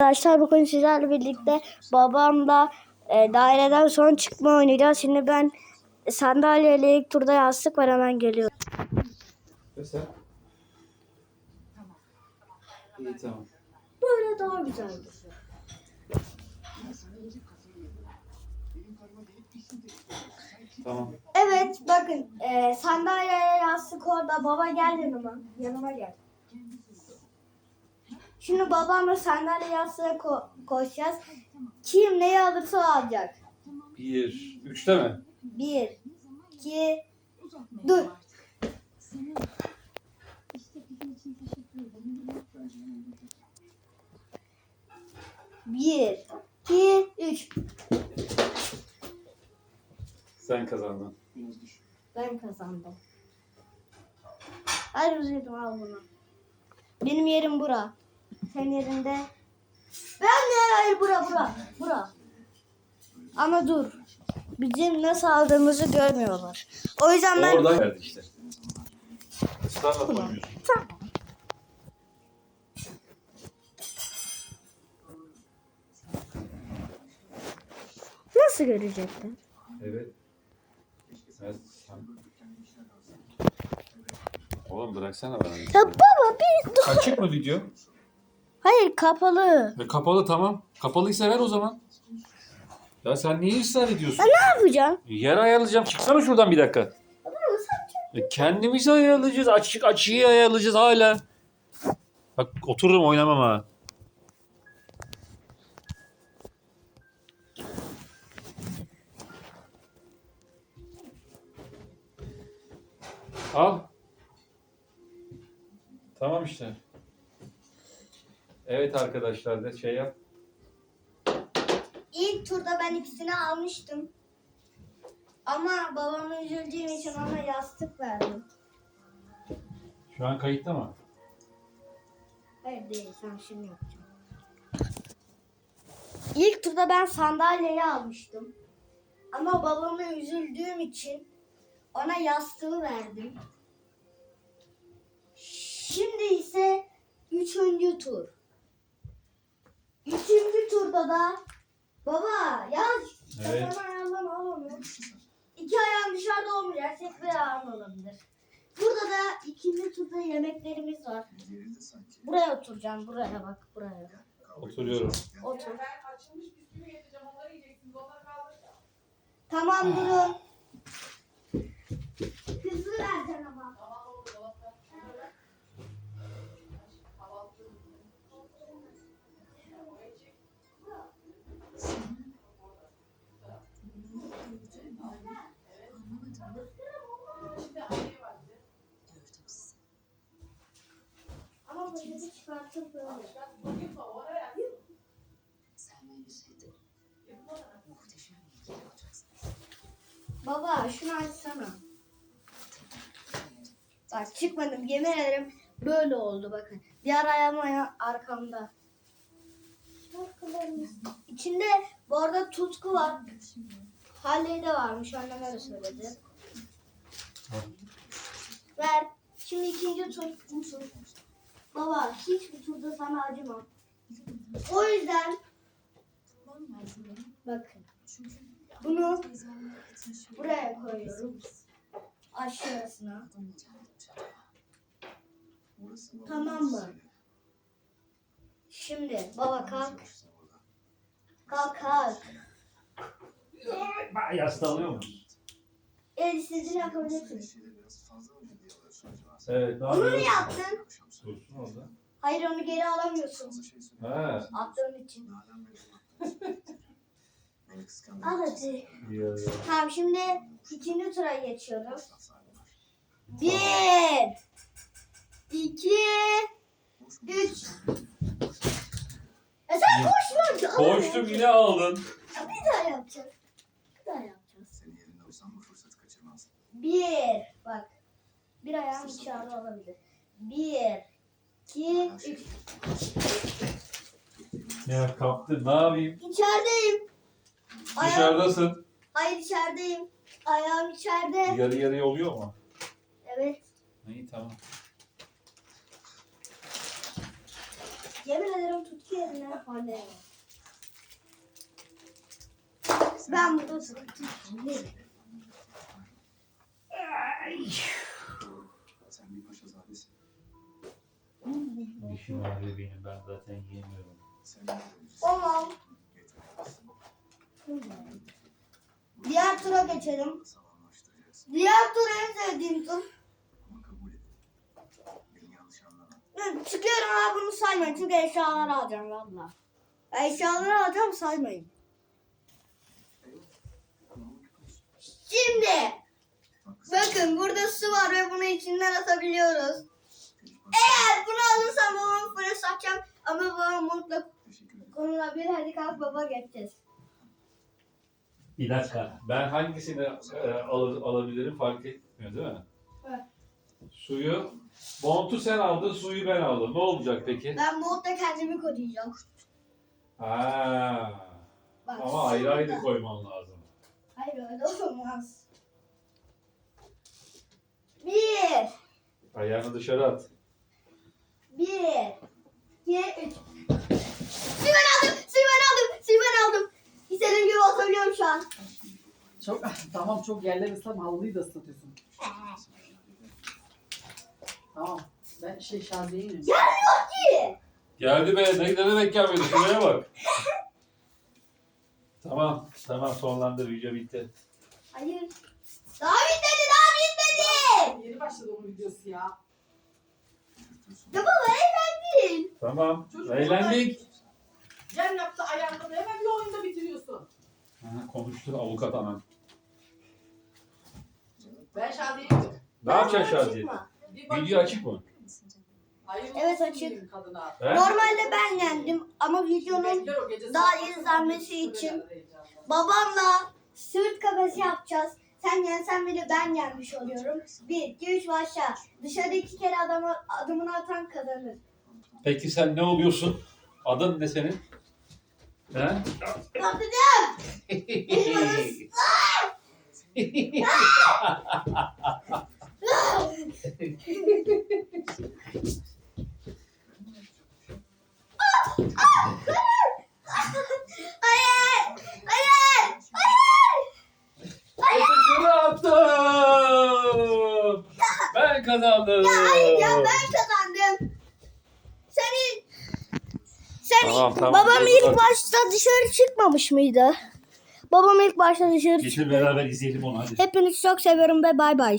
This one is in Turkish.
Arkadaşlar bugün sizlerle birlikte babamla e, daireden son çıkma oynayacağız. Şimdi ben sandalyeyle ilk turda yastık var hemen geliyorum. Ve sen? İyi tamam. Böyle daha güzel. Tamam. Evet bakın e, sandalyeye yastık orada. Baba gel yanıma. Yanıma gel. Şimdi babamla sandalye yastığa ko- koşacağız. Kim neyi alırsa o alacak. Bir. Üçte mi? Bir, iki, dur. Bir, iki, üç. Sen kazandın. Ben kazandım. Hadi üzüldüm al bunu. Benim yerim bura. Senin yerinde. Ben de hayır bura bura. Bura. Ama dur. Bizim nasıl aldığımızı görmüyorlar. O yüzden ben... Oradan verdi işte. Israrla koymuyorsun. Nasıl görecekler? Evet. Evet. Oğlum bıraksana bana. Ya baba bir dur. Açık mı video? Hayır kapalı. E, kapalı tamam. Kapalıysa ver o zaman. Ya sen niye ısrar ediyorsun? Ne yapacağım? Yer ayarlayacağım. Çıksana şuradan bir dakika. E, kendimiz ayarlayacağız. Açık açıyı ayarlayacağız hala. Bak otururum oynamam ha. Al. Tamam işte. Evet arkadaşlar da şey yap. İlk turda ben ikisini almıştım. Ama babamın üzüldüğüm için ona yastık verdim. Şu an kayıtta mı? Hayır değil sen şimdi yapacağım. İlk turda ben sandalyeyi almıştım. Ama babama üzüldüğüm için ona yastığı verdim. Şimdi ise üçüncü tur. Üçüncü turda da baba ya Evet. sen ayağından al onu. İki ayağın dışarıda olmayacak. Tek bir ayağın olabilir. Burada da ikinci turda yemeklerimiz var. Buraya oturacağım. Buraya bak. Buraya. Oturuyorum. Otur. Ben açılmış bisküvi getireceğim onları yiyeceksiniz onlar kaldı. Tamam durun. Hızlı vereceksin ama. Tamam oldu dolapta. Kahvaltı. İçinde anne var bir de. Ama böyle. Baba şunu açsana. Bak çıkmadım yemin ederim böyle oldu bakın. Diğer ayağım aya- arkamda. İçinde bu arada tutku var. Halley de varmış annem öyle söyledi. Ver. Şimdi ikinci tur. Baba hiçbir turda sana acımam. O yüzden bakın. Bunu buraya koyuyorum. Aşağısına. Tamam mı? Şimdi baba kalk. Kalk kalk. Yastığı alıyor musun? El istediğini yapabilirsin. Evet. Ne Onu mu yaptın? Dursun orada. Hayır onu geri alamıyorsun. Ha. Attığın için. Al hadi. Ya, ya. Tamam şimdi ikinci tura geçiyorum. Bir. iki, Üç. E sen koşma. Koştum yine aldın. Bir daha yapacağız. Bir daha yapacağız. Bir. Bak. Bir ayağım dışarıda olabilir. Bir. İki, üç. Ya kaptın ne yapayım? İçerideyim. Ayağım, Dışarıdasın. hayır içerideyim. Ayağım içeride. Yarı yarıya oluyor mu? Evet. İyi tamam. Yemin ederim tutku yerine hale. Ben burada sıkıntı Dişim ağrıyor benim ben zaten yiyemiyorum. Tamam. Diğer tura geçelim. Diğer tur en sevdiğim tur. Ama Çıkıyorum abi bunu saymayın çünkü eşyaları alacağım valla. Eşyaları alacağım saymayın. Şimdi bakın burada su var ve bunu içinden atabiliyoruz. Eğer bunu alırsam babamı fırına satacağım ama babam ederim. konulabilir. Hadi kalk baba geçeceğiz. Bir dakika. Ben hangisini e, al- alabilirim fark etmiyor değil mi? Evet. Suyu, montu sen aldın, suyu ben aldım. Ne olacak peki? Ben modda kendimi koruyacağım. Ha. Bak, Ama ayrı ayrı şurada. koyman lazım. Hayır öyle olmaz. Bir, Ayağını dışarı at. Bir, iki, üç. Ben aldım, ben aldım, ben aldım. İstediğim gibi oturabiliyorum şu an. Çok tamam çok yerler ıslam havluyu da ıslatıyorsun. Tamam. Ben şey iniyorum. Gelmiyor ki. Geldi be. Ne, ne demek gelmedi? Şuraya bak. tamam. Tamam sonlandı. Video bitti. Hayır. Daha bitmedi, daha bitmedi. Yeni başladı onun videosu ya. Ya baba eğlendin. Tamam. Çocuk Eğlendik. Cem yaptı ayağında hemen bir oyunda bitiriyorsun. Ha, konuştu avukat anan. Ben Şaziye'ye iniyorum. Ne yapacaksın. Bir bak- Video açık mı? Hayır Evet, olsun açık. Kadına. He? Normalde ben yendim ama videonun Bekler o gece daha saat izlenmesi için babamla sırt kafesi yapacağız. Sen yensen bile ben yenmiş oluyorum. Bir, iki, üç başla. Dışarı iki kere adamı, adımını atan kazanır. Peki sen ne oluyorsun? Adın ne senin? He? Kapıdım. Hayır. Hayır. Hayır. Dışarı attım. Ben kazandım. Hayır ya ben kazandım. Senin sen Tamam, tamam. babam Hadi ilk bak. başta dışarı çıkmamış mıydı? Babam ilk başta dışarı Getir beraber izleyelim onu hadi. Hepinizi çok seviyorum ve bay bay.